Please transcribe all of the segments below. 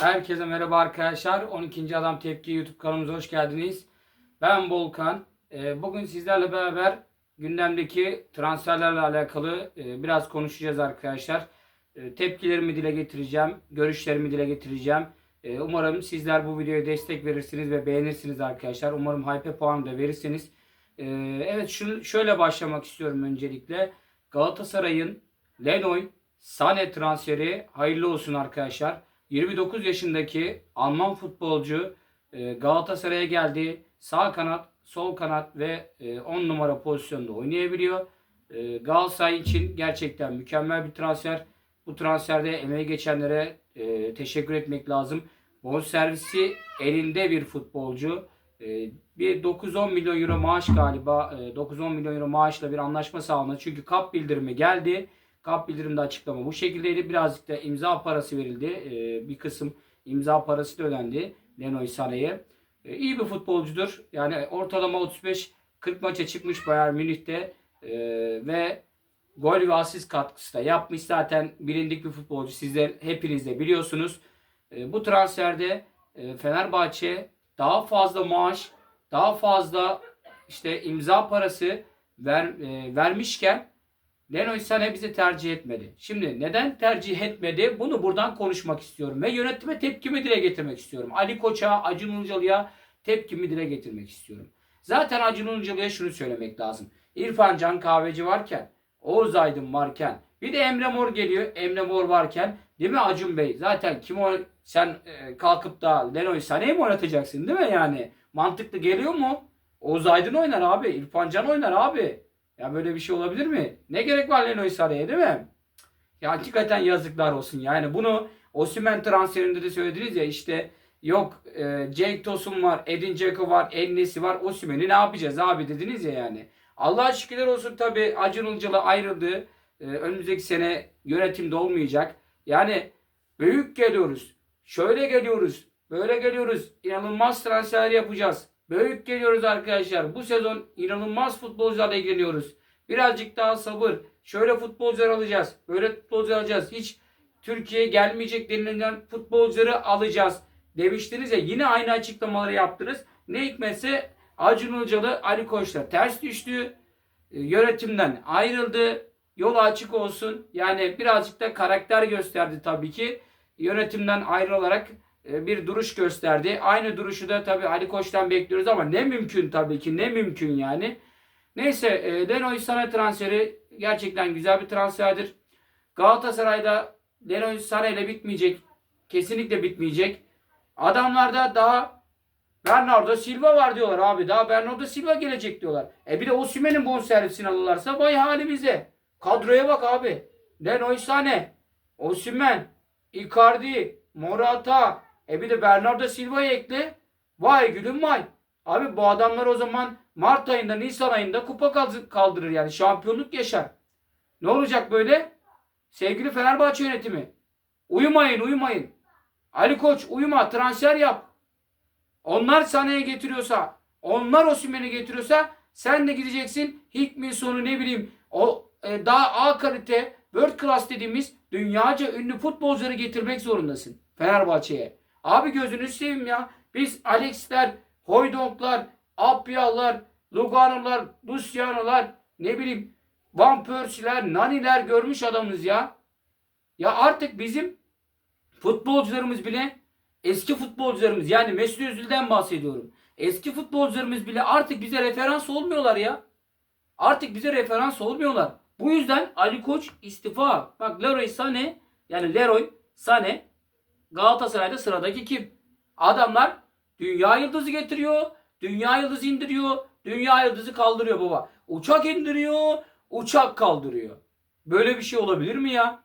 Herkese merhaba arkadaşlar. 12. Adam Tepki YouTube kanalımıza hoş geldiniz. Ben Volkan. Ee, Bugün sizlerle beraber gündemdeki transferlerle alakalı e, biraz konuşacağız arkadaşlar. E, Tepkilerimi dile getireceğim. Görüşlerimi dile getireceğim. E, Umarım sizler bu videoya destek verirsiniz ve beğenirsiniz arkadaşlar. Umarım hype puanı da verirsiniz. Evet şunu şöyle başlamak istiyorum öncelikle. Galatasaray'ın Lenoy Sane transferi hayırlı olsun arkadaşlar. 29 yaşındaki Alman futbolcu e, Galatasaray'a geldi. Sağ kanat, sol kanat ve e, 10 numara pozisyonda oynayabiliyor. E, Galatasaray için gerçekten mükemmel bir transfer. Bu transferde emeği geçenlere e, teşekkür etmek lazım. Bonservisi elinde bir futbolcu. E, bir 9-10 milyon euro maaş galiba. E, 9-10 milyon euro maaşla bir anlaşma sağlandı. Çünkü kap bildirimi geldi. Kap bildirimde açıklama bu şekildeydi. Birazcık da imza parası verildi. Ee, bir kısım imza parası da ödendi Lenoy Sané'ye. Ee, iyi bir futbolcudur. Yani ortalama 35-40 maça çıkmış Bayern Münih'te Ee, ve gol ve asist katkısı da yapmış. Zaten bilindik bir futbolcu. Sizler hepiniz de biliyorsunuz. Ee, bu transferde e, Fenerbahçe daha fazla maaş, daha fazla işte imza parası ver, e, vermişken Lenoy Sané bizi tercih etmedi. Şimdi neden tercih etmedi? Bunu buradan konuşmak istiyorum. Ve yönetime tepkimi dile getirmek istiyorum. Ali Koç'a, Acun Ilıcalı'ya tepkimi dile getirmek istiyorum. Zaten Acun Ilıcalı'ya şunu söylemek lazım. İrfan Can Kahveci varken, Oğuz Aydın varken, bir de Emre Mor geliyor. Emre Mor varken, değil mi Acun Bey? Zaten kim o sen e, kalkıp da Lenoy Sané'yi mi oynatacaksın değil mi yani? Mantıklı geliyor mu? Oğuz Aydın oynar abi. İrfan Can oynar abi. Ya böyle bir şey olabilir mi? Ne gerek var Lenoy Sané'ye değil mi? Ya hakikaten yazıklar olsun. Yani bunu Osimhen transferinde de söylediniz ya işte yok e, Cenk Tosun var, Edin Dzeko var, Ennesi var. Osimhen'i ne yapacağız abi dediniz ya yani. Allah'a şükürler olsun tabi Acun Ilıcalı ayrıldı. E, önümüzdeki sene yönetimde olmayacak. Yani büyük geliyoruz. Şöyle geliyoruz. Böyle geliyoruz. İnanılmaz transfer yapacağız. Büyük geliyoruz arkadaşlar. Bu sezon inanılmaz futbolcularla ilgileniyoruz. Birazcık daha sabır. Şöyle futbolcular alacağız. Böyle futbolcular alacağız. Hiç Türkiye'ye gelmeyecek denilen futbolcuları alacağız. Demiştiniz ya yine aynı açıklamaları yaptınız. Ne hikmetse Acun Ilıcalı Ali Koç'la ters düştü. E, Yönetimden ayrıldı. Yolu açık olsun. Yani birazcık da karakter gösterdi tabii ki. Yönetimden ayrılarak bir duruş gösterdi. Aynı duruşu da tabii Ali Koç'tan bekliyoruz ama ne mümkün tabii ki ne mümkün yani. Neyse e, Lenoy Sané transferi gerçekten güzel bir transferdir. Galatasaray'da Lenoy Sané ile bitmeyecek. Kesinlikle bitmeyecek. Adamlarda daha Bernardo Silva var diyorlar abi. Daha Bernardo Silva gelecek diyorlar. E bir de Osimhen'in bonservisini alırlarsa vay halimize. Kadroya bak abi. Lenoy Sané, Osimhen, Icardi, Morata, e bir de Bernardo Silva'yı ekle. Vay gülüm vay. Abi bu adamlar o zaman Mart ayında, Nisan ayında kupa kaldırır yani. Şampiyonluk yaşar. Ne olacak böyle? Sevgili Fenerbahçe yönetimi. Uyumayın, uyumayın. Ali Koç uyuma, transfer yap. Onlar Sané'ye getiriyorsa, onlar Osimhen'i getiriyorsa sen de gideceksin Hikmi sonu ne bileyim o e, daha A kalite world class dediğimiz dünyaca ünlü futbolcuları getirmek zorundasın Fenerbahçe'ye. Abi gözünü seveyim ya. Biz Alex'ler, Hoydonk'lar, Apya'lar, Lugano'lar, Luciano'lar, ne bileyim Van Persie'ler, Nani'ler görmüş adamız ya. Ya artık bizim futbolcularımız bile eski futbolcularımız yani Mesut Özil'den bahsediyorum. Eski futbolcularımız bile artık bize referans olmuyorlar ya. Artık bize referans olmuyorlar. Bu yüzden Ali Koç istifa. Bak Leroy Sané yani Leroy Sané Galatasaray'da sıradaki kim? Adamlar dünya yıldızı getiriyor, dünya yıldızı indiriyor, dünya yıldızı kaldırıyor baba. Uçak indiriyor, uçak kaldırıyor. Böyle bir şey olabilir mi ya?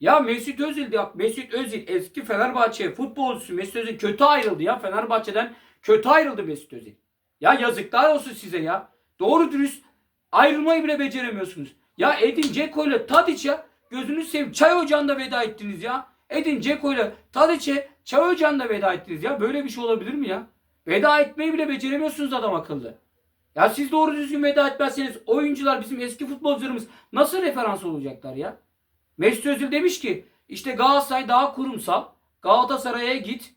Ya Mesut Özil ya Mesut Özil eski Fenerbahçe futbolcusu Mesut Özil kötü ayrıldı ya Fenerbahçe'den kötü ayrıldı Mesut Özil. Ya yazıklar olsun size ya. Doğru dürüst ayrılmayı bile beceremiyorsunuz. Ya Edin Dzeko ile Tadic ya gözünü seveyim çay ocağında veda ettiniz ya. Edin Dzeko ile Tadic'e ocağında veda ettiniz ya. Böyle bir şey olabilir mi ya? Veda etmeyi bile beceremiyorsunuz adam akıllı. Ya siz doğru düzgün veda etmezseniz oyuncular bizim eski futbolcularımız nasıl referans olacaklar ya? Mesut Özil demiş ki işte Galatasaray daha kurumsal, Galatasaray'a git.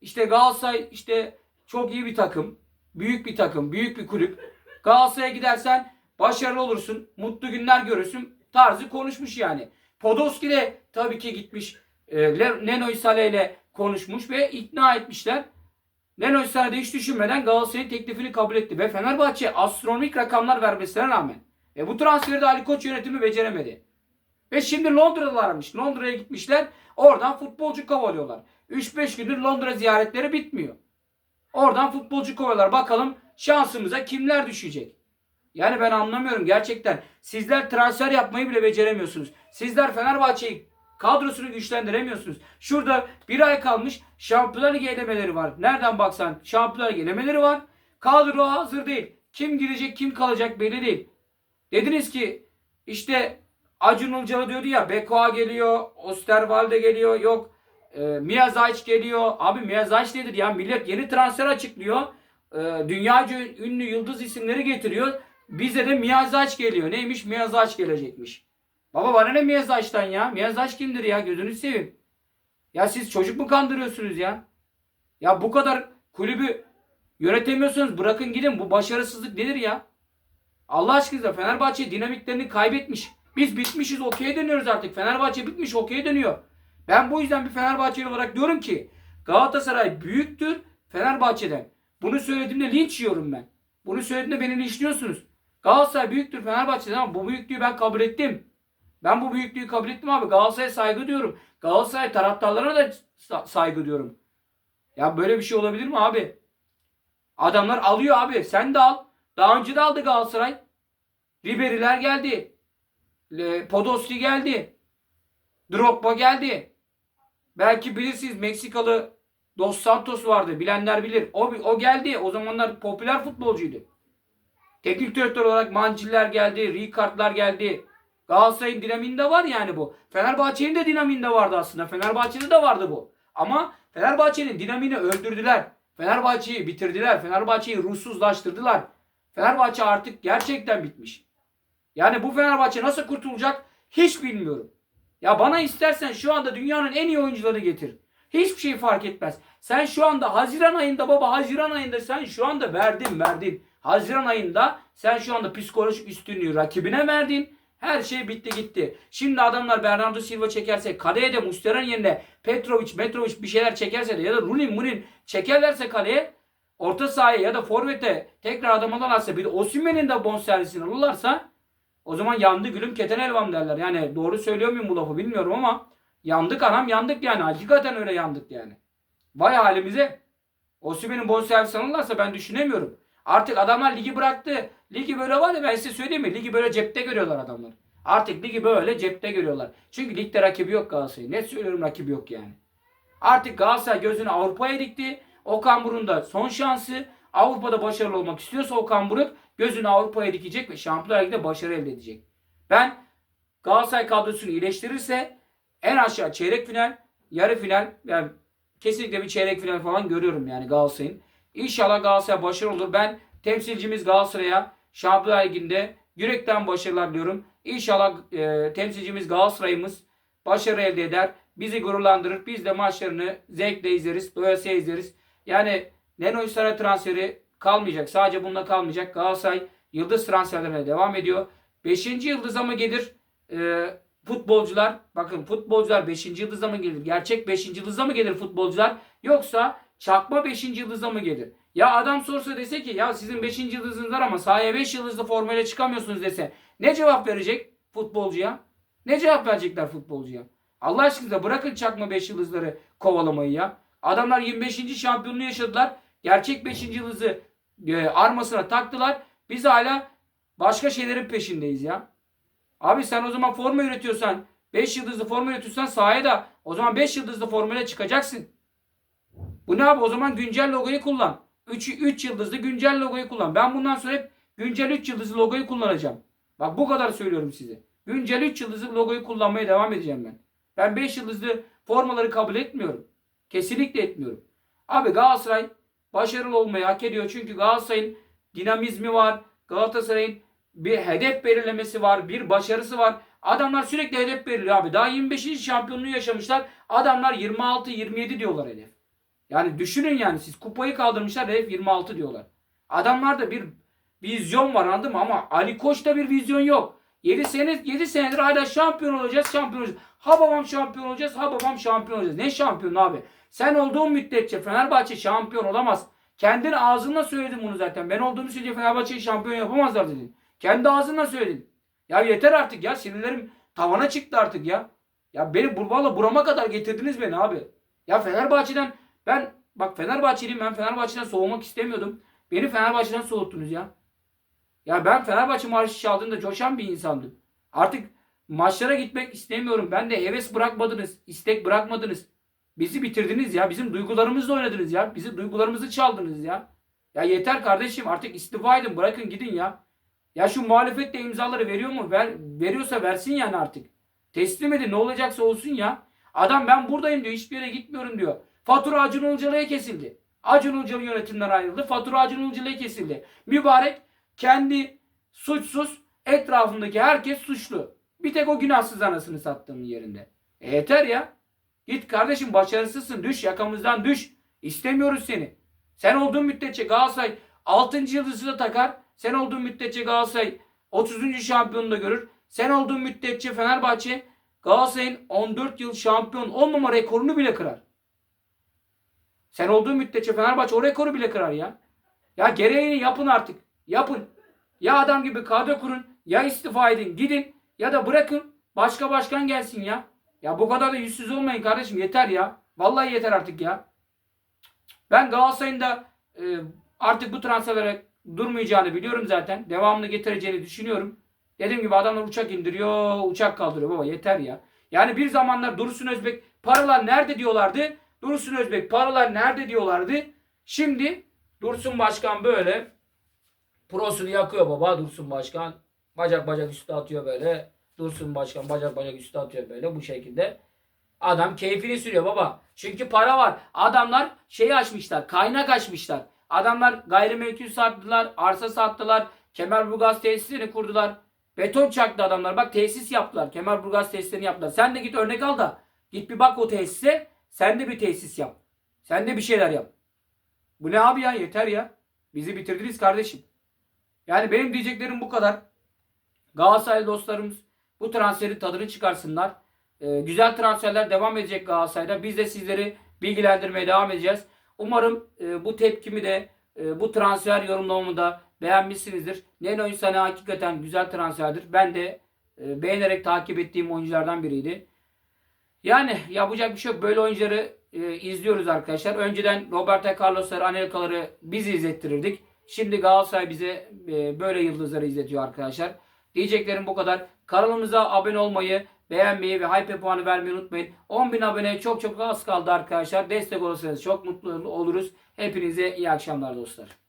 İşte Galatasaray işte çok iyi bir takım. Büyük bir takım. Büyük bir kulüp. Galatasaray'a gidersen başarılı olursun. Mutlu günler görürsün. Tarzı konuşmuş yani. Podolski de tabii ki gitmiş. E, Le- Lenoy Sané ile konuşmuş ve ikna etmişler. Lenoy Sané de hiç düşünmeden Galatasaray'ın teklifini kabul etti. Ve Fenerbahçe astronomik rakamlar vermesine rağmen e, bu transferi de Ali Koç yönetimi beceremedi. Ve şimdi Londra'dalarmış. Londra'ya gitmişler. Oradan futbolcu kovalıyorlar. 3-5 gündür Londra ziyaretleri bitmiyor. Oradan futbolcu kovalıyorlar. Bakalım şansımıza kimler düşecek? Yani ben anlamıyorum gerçekten. Sizler transfer yapmayı bile beceremiyorsunuz. Sizler Fenerbahçe'yi kadrosunu güçlendiremiyorsunuz. Şurada bir ay kalmış Şampiyonlar Ligi elemeleri var. Nereden baksan Şampiyonlar Ligi elemeleri var. Kadro hazır değil. Kim girecek kim kalacak belli değil. Dediniz ki işte Acun Ilıcalı diyordu ya Beko geliyor, Osterwalde geliyor, yok e, Mia Zayç geliyor. Abi Mia Zayç nedir ya? Millet yeni transfer açıklıyor. E, dünyaca ünlü yıldız isimleri getiriyor. Bize de Mia Zayç geliyor. Neymiş? Mia Zayç gelecekmiş. Baba bana ne Mia Zayç'tan ya? Mia Zayç kimdir ya? Gözünü seveyim. Ya siz çocuk mu kandırıyorsunuz ya? Ya bu kadar kulübü yönetemiyorsunuz. Bırakın gidin. Bu başarısızlık nedir ya? Allah aşkına Fenerbahçe dinamiklerini kaybetmiş. Biz bitmişiz okey'e dönüyoruz artık. Fenerbahçe bitmiş okey'e dönüyor. Ben bu yüzden bir Fenerbahçeli olarak diyorum ki Galatasaray büyüktür Fenerbahçe'den. Bunu söylediğimde linç yiyorum ben. Bunu söylediğimde beni linçliyorsunuz. Galatasaray büyüktür Fenerbahçe'den ama bu büyüklüğü ben kabul ettim. Ben bu büyüklüğü kabul ettim abi. Galatasaray'a saygı diyorum. Galatasaray taraftarlarına da sa- saygı diyorum. Ya böyle bir şey olabilir mi abi? Adamlar alıyor abi. Sen de al. Daha önce de aldı Galatasaray. Ribery'ler geldi. Podolski geldi. Drogba geldi. Belki bilirsiniz Meksikalı Dos Santos vardı. Bilenler bilir. O, o geldi. O zamanlar popüler futbolcuydu. Teknik direktör olarak Manciller geldi. Ricard'lar geldi. Galatasaray'ın dinaminde var yani bu. Fenerbahçe'nin de dinaminde vardı aslında. Fenerbahçe'de de vardı bu. Ama Fenerbahçe'nin dinamini öldürdüler. Fenerbahçe'yi bitirdiler. Fenerbahçe'yi ruhsuzlaştırdılar. Fenerbahçe artık gerçekten bitmiş. Yani bu Fenerbahçe nasıl kurtulacak hiç bilmiyorum. Ya bana istersen şu anda dünyanın en iyi oyuncularını getir. Hiçbir şey fark etmez. Sen şu anda Haziran ayında baba Haziran ayında sen şu anda verdin verdin. Haziran ayında sen şu anda psikolojik üstünlüğü rakibine verdin. Her şey bitti gitti. Şimdi adamlar Bernardo Silva çekerse kaleye de Muslera'nın yerine Petrovic, Metrovic bir şeyler çekerse de ya da Runin, Munin çekerlerse kaleye orta sahaya ya da forvete tekrar adam alırlarsa bir de Osimhen'in de bonservisini alırlarsa o zaman yandı gülüm keten elvam derler. Yani doğru söylüyor muyum bu lafı bilmiyorum ama yandık anam yandık yani. Hakikaten öyle yandık yani. Vay halimize. Osimhen'in bonservis alırlarsa ben düşünemiyorum. Artık adamlar ligi bıraktı. Ligi böyle var ya ben size söyleyeyim mi? Ligi böyle cepte görüyorlar adamlar. Artık ligi böyle cepte görüyorlar. Çünkü ligde rakibi yok Galatasaray'ın. Net söylüyorum rakibi yok yani. Artık Galatasaray gözünü Avrupa'ya dikti. Okan Buruk'un da son şansı. Avrupa'da başarılı olmak istiyorsa Okan Buruk gözünü Avrupa'ya dikecek ve Şampiyonlar Ligi'de başarı elde edecek. Ben Galatasaray kadrosunu iyileştirirse en aşağı çeyrek final, yarı final yani kesinlikle bir çeyrek final falan görüyorum yani Galatasaray'ın. İnşallah Galatasaray başarılı olur. Ben temsilcimiz Galatasaray'a Şampiyonlar Ligi'nde yürekten başarılar diliyorum. İnşallah e, temsilcimiz Galatasaray'ımız başarı elde eder. Bizi gururlandırır. Biz de maçlarını zevkle izleriz. Doyasıya izleriz. Yani Lenoy Saray transferi kalmayacak. Sadece bununla kalmayacak. Galatasaray yıldız transferlerine devam ediyor. Beşinci yıldıza mı gelir e, futbolcular? Bakın futbolcular beşinci yıldıza mı gelir? Gerçek beşinci yıldıza mı gelir futbolcular? Yoksa çakma beşinci yıldıza mı gelir? Ya adam sorsa dese ki ya sizin beşinci yıldızınız var ama sahaya beş yıldızlı formayla çıkamıyorsunuz dese ne cevap verecek futbolcuya? Ne cevap verecekler futbolcuya? Allah aşkına bırakın çakma 5 yıldızları kovalamayı ya. Adamlar 25. şampiyonluğu yaşadılar. Gerçek 5. yıldızı e, armasına taktılar. Biz hala başka şeylerin peşindeyiz ya. Abi sen o zaman forma üretiyorsan 5 yıldızlı forma üretiyorsan sahaya da o zaman 5 yıldızlı formayla çıkacaksın. Bu ne abi o zaman güncel logoyu kullan. 3 3 yıldızlı güncel logoyu kullan. Ben bundan sonra hep güncel 3 yıldızlı logoyu kullanacağım. Bak bu kadar söylüyorum size. Güncel 3 yıldızlı logoyu kullanmaya devam edeceğim ben. Ben 5 yıldızlı formaları kabul etmiyorum. Kesinlikle etmiyorum. Abi Galatasaray başarılı olmayı hak ediyor. Çünkü Galatasaray'ın dinamizmi var. Galatasaray'ın bir hedef belirlemesi var. Bir başarısı var. Adamlar sürekli hedef belirliyor abi. Daha 25. şampiyonluğu yaşamışlar. Adamlar 26-27 diyorlar hedef. Yani düşünün yani siz kupayı kaldırmışlar hedef 26 diyorlar. Adamlarda bir vizyon var anladın mı? Ama Ali Koç'ta bir vizyon yok. 7 sene 7 senedir hala şampiyon olacağız, şampiyon olacağız. Ha babam şampiyon olacağız, ha babam şampiyon olacağız. Ne şampiyon abi? Sen olduğun müddetçe Fenerbahçe şampiyon olamaz. Kendin ağzınla söyledin bunu zaten. Ben olduğum sürece Fenerbahçe'yi şampiyon yapamazlar dedin. Kendi ağzınla söyledin. Ya yeter artık ya. Sinirlerim tavana çıktı artık ya. Ya beni valla burama kadar getirdiniz beni abi. Ya Fenerbahçe'den ben bak Fenerbahçeliyim ben Fenerbahçe'den soğumak istemiyordum. Beni Fenerbahçe'den soğuttunuz ya. Ya ben Fenerbahçe marşı çaldığında coşan bir insandım. Artık maçlara gitmek istemiyorum. Ben de heves bırakmadınız. istek bırakmadınız. Bizi bitirdiniz ya. Bizim duygularımızla oynadınız ya. Bizi duygularımızı çaldınız ya. Ya yeter kardeşim artık istifa edin. Bırakın gidin ya. Ya şu muhalefet imzaları veriyor mu? Ver, veriyorsa versin yani artık. Teslim edin ne olacaksa olsun ya. Adam ben buradayım diyor. Hiçbir yere gitmiyorum diyor. Fatura Acun Ilıcalı'ya kesildi. Acun Ilıcalı yönetimden ayrıldı. Fatura Acun Ilıcalı'ya kesildi. Mübarek kendi suçsuz etrafındaki herkes suçlu. Bir tek o günahsız anasını sattığım yerinde. E yeter ya. Git kardeşim başarısızsın. Düş yakamızdan düş. İstemiyoruz seni. Sen olduğun müddetçe Galatasaray 6. yıldızı da takar. Sen olduğun müddetçe Galatasaray 30. şampiyonu da görür. Sen olduğun müddetçe Fenerbahçe Galatasaray'ın 14 yıl şampiyon olmama rekorunu bile kırar. Sen olduğun müddetçe Fenerbahçe o rekoru bile kırar ya. Ya gereğini yapın artık. Yapın. Ya adam gibi kadro kurun. Ya istifa edin. Gidin. Ya da bırakın. Başka başkan gelsin ya. Ya bu kadar da yüzsüz olmayın kardeşim. Yeter ya. Vallahi yeter artık ya. Ben Galatasaray'ın da e, artık bu transferlere durmayacağını biliyorum zaten. Devamını getireceğini düşünüyorum. Dediğim gibi adamlar uçak indiriyor, uçak kaldırıyor. Baba yeter ya. Yani bir zamanlar Dursun Özbek paralar nerede diyorlardı. Dursun Özbek paralar nerede diyorlardı. Şimdi Dursun Başkan böyle prosunu yakıyor baba Dursun Başkan. Bacak bacak üstü atıyor böyle. Dursun Başkan bacak bacak üstü atıyor böyle bu şekilde. Adam keyfini sürüyor baba. Çünkü para var. Adamlar şeyi açmışlar. Kaynak açmışlar. Adamlar gayrimenkul sattılar. Arsa sattılar. Kemerburgaz tesisini kurdular. Beton çaktı adamlar. Bak tesis yaptılar. Kemerburgaz tesislerini yaptılar. Sen de git örnek al da. Git bir bak o tesise. Sen de bir tesis yap. Sen de bir şeyler yap. Bu ne abi ya? Yeter ya. Bizi bitirdiniz kardeşim. Yani benim diyeceklerim bu kadar. Galatasaray dostlarımız bu transferin tadını çıkarsınlar. Ee, güzel transferler devam edecek Galatasaray'da. Biz de sizleri bilgilendirmeye devam edeceğiz. Umarım e, bu tepkimi de e, bu transfer yorumlamamı da beğenmişsinizdir. Neno İnsanı hakikaten güzel transferdir. Ben de e, beğenerek takip ettiğim oyunculardan biriydi. Yani yapacak bir şey yok. Böyle oyuncuları e, izliyoruz arkadaşlar. Önceden Roberto Carlos'ları, Anelka'ları biz izlettirirdik. Şimdi Galatasaray bize e, böyle yıldızları izletiyor arkadaşlar. Diyeceklerim bu kadar. Kanalımıza abone olmayı, beğenmeyi ve hype puanı vermeyi unutmayın. 10.000 aboneye çok çok az kaldı arkadaşlar. Destek olursanız çok mutlu oluruz. Hepinize iyi akşamlar dostlar.